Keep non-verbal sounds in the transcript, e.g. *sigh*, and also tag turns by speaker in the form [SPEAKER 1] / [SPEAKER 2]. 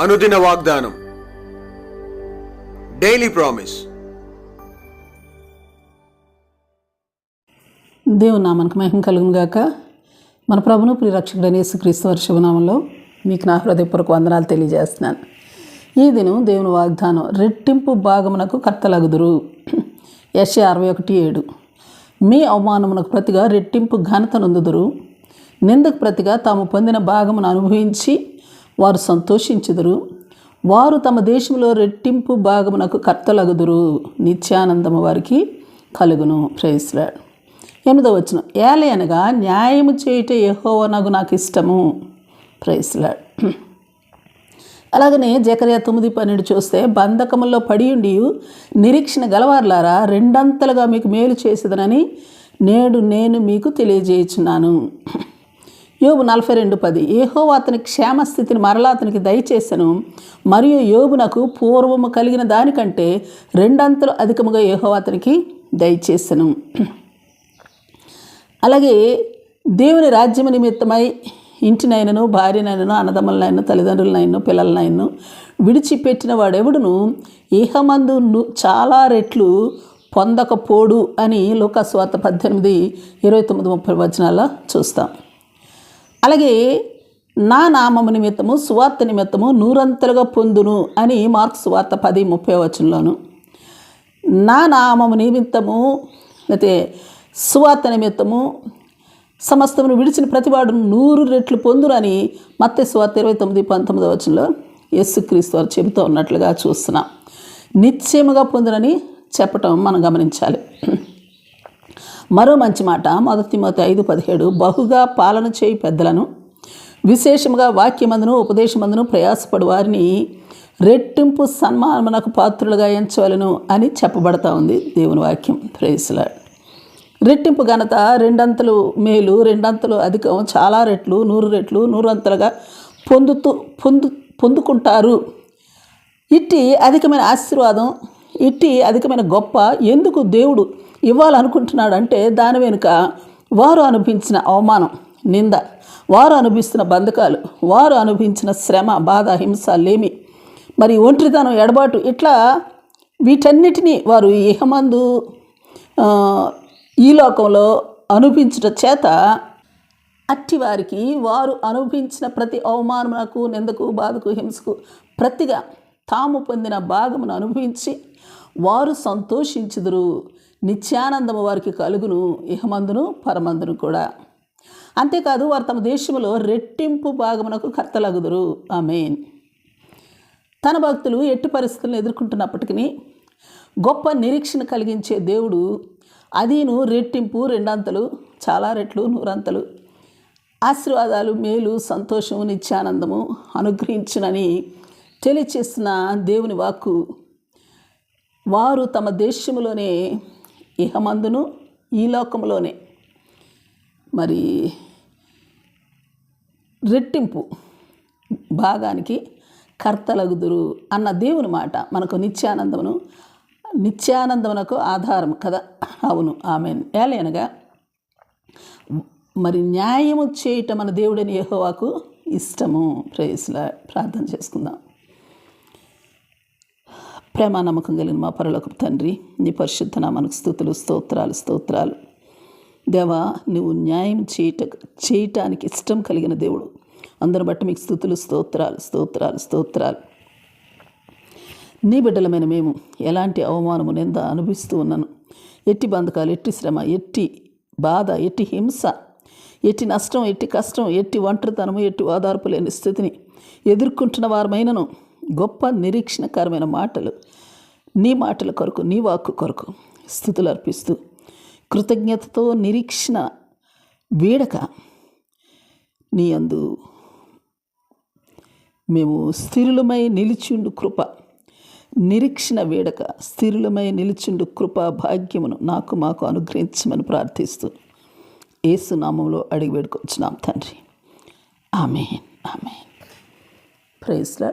[SPEAKER 1] అనుదిన వాగ్దానం. Daily promise
[SPEAKER 2] దేవుని నామానికి మహిమ కలుగును గాక. మన ప్రభును ప్రియరక్షకుడైన యేసుక్రీస్తు వారి శుభనామంలో మీకు నా హృదయపూర్వక వందనాలు తెలియజేస్తున్నాను. ఈ దినం దేవుని వాగ్దానం రెట్టింపు భాగమునకు కర్తలగుదురు. ఎస్ఏ అరవై ఒకటి ఏడు. మీ అవమానమునకు ప్రతిగా రెట్టింపు ఘనత నొందుదురు. నిందకు ప్రతిగా తాము పొందిన భాగమును అనుభవించి వారు సంతోషించుదురు. వారు తమ దేశంలో రెట్టింపు భాగమునకు కర్తలగుదురు. నిత్యానందము వారికి కలుగును. ప్రేస్లాడ్ ఎనిమిదో వచ్చిన ఏలే అనగా న్యాయము చేయుట యెహోవానగు నాకు ఇష్టము ప్రైస్లాడ్ *clears throat* అలాగనే జకర్యా తొమ్మిది పన్నెండు చూస్తే బంధకముల్లో పడి ఉండి నిరీక్షణ గలవార్లారా రెండంతలుగా మీకు మేలు చేసేదనని నేడు నేను మీకు తెలియజేయుచున్నాను. *clears throat* యోబు నలభై రెండు పది. ఏహో అతని క్షేమస్థితిని మరలా అతనికి దయచేసను. మరియు యోబునకు పూర్వము కలిగిన దానికంటే రెండంతలు అధికముగా ఏహో అతనికి దయచేసను. అలాగే దేవుని రాజ్యము నిమిత్తమై ఇంటినైనను భార్యనైనను అన్నదమ్ములనైనా తల్లిదండ్రులనైనా పిల్లలనైనా విడిచిపెట్టిన వాడెవడును? ఇహమందు చాలా రెట్లు పొందకపోడు అని లోకస్వార్త పద్దెనిమిది ఇరవై తొమ్మిది ముప్పై వచనాల్లో చూస్తాం. అలాగే నా నామము నిమిత్తము సువార్త నిమిత్తము నూరంతలుగా పొందును అని మార్క్ సువార్త పది ముప్పై వచనంలోను. నా నామము నిమిత్తము అయితే సువార్త నిమిత్తము సమస్తమును విడిచిన ప్రతివాడు నూరు రెట్లు పొందునని మత్తే సువార్త ఇరవై తొమ్మిది పంతొమ్మిది వచనంలో యేసుక్రీస్తు వారు చెబుతూ ఉన్నట్లుగా చూస్తున్నాం. నిశ్చయముగా పొందునని చెప్పటం మనం గమనించాలి. మరో మంచి మాట. మొదటి మొదటి ఐదు పదిహేడు. బహుగా పాలన చేయి పెద్దలను విశేషముగా వాక్యమందును ఉపదేశమందును ప్రయాసపడు వారిని రెట్టింపు సన్మానమునకు పాత్రులుగా ఎంచవలను అని చెప్పబడతా ఉంది దేవుని వాక్యం. ప్రేసుల రెట్టింపు ఘనత రెండంతలు మేలు రెండంతలు అధికం చాలా రెట్లు నూరు రెట్లు నూరంతలుగా పొందుతూ పొందు పొందుకుంటారు. ఇట్టి అధికమైన ఆశీర్వాదం ఇట్టి అధికమైన గొప్ప ఎందుకు దేవుడు ఇవ్వాలనుకుంటున్నాడు అంటే దాని వెనుక వారు అనుభవించిన అవమానం నింద వారు అనుభవిస్తున్న బంధకాలు వారు అనుభవించిన శ్రమ బాధ హింస లేమి. మరి ఒంటరితనం ఎడబాటు ఇట్లా వీటన్నిటినీ వారు ఇహమందు ఈ లోకంలో అనుభవించుట చేత అట్టి వారికి వారు అనుభవించిన ప్రతి అవమానమునకు నిందకు బాధకు హింసకు ప్రతిగా తాము పొందిన భాగమును అనుభవించి వారు సంతోషించుదురు. నిత్యానందము వారికి కలుగును. ఇహమందును పరమందును కూడా. అంతేకాదు వారు తమ దేశంలో రెట్టింపు భాగమునకు కర్తలగుదురు. ఆమెన్. తన భక్తులు ఎట్టి పరిస్థితులను ఎదుర్కొంటున్నప్పటికీ గొప్ప నిరీక్షణ కలిగించే దేవుడు అదీను రెట్టింపు రెండంతలు చాలా రెట్లు నూరంతలు. ఆశీర్వాదాలు మేలు సంతోషం నిత్యానందము అనుగ్రహించునని తెలియచేసిన దేవుని వాక్కు వారు తమ దేశంలోనే ఇహమందును ఈ లోకంలోనే మరి రెట్టింపు భాగానికి కర్తలగుదురు అన్న దేవుని మాట మనకు నిత్యానందమును నిత్యానందమునకు ఆధారం కదా. అవును ఆమె ఏలైనగా మరి న్యాయము చేయటం మన దేవుడని యహోవాకు ఇష్టము. ప్రేయస్లా ప్రార్థన చేసుకుందాం. ప్రేమ నమ్మకం కలిగిన మా పరలోక తండ్రి నీ పరిశుద్ధ నామానికి స్థుతులు స్తోత్రాలు స్తోత్రాలు. దేవా నువ్వు న్యాయం చేయట చేయటానికి ఇష్టం కలిగిన దేవుడు. అందరి బట్టి మీకు స్థుతులు స్తోత్రాలు స్తోత్రాలు స్తోత్రాలు. నీ బిడ్డలమైన మేము ఎలాంటి అవమానము నింద అనుభవిస్తూ ఉన్నాను. ఎట్టి బంధకాలు ఎట్టి శ్రమ ఎట్టి బాధ ఎట్టి హింస ఎట్టి నష్టం ఎట్టి కష్టం ఎట్టి ఒంటరితనము ఎట్టి ఓదార్పు లేని స్థితిని ఎదుర్కొంటున్న వారమైనను గొప్ప నిరీక్షణకరమైన మాటలు. నీ మాటల కొరకు నీ వాక్కు కొరకు స్థుతులు అర్పిస్తూ కృతజ్ఞతతో నిరీక్షణ వీడక నీ అందు మేము స్థిరులమై నిలిచిండు కృప. నిరీక్షణ వేడక స్థిరులమై నిలిచిండు కృప భాగ్యమును నాకు మాకు అనుగ్రహించమని ప్రార్థిస్తూ ఏసు నామంలో అడిగి వేడుకొచ్చినాం తండ్రి. ఆమె ఆమె ప్రైజ్లా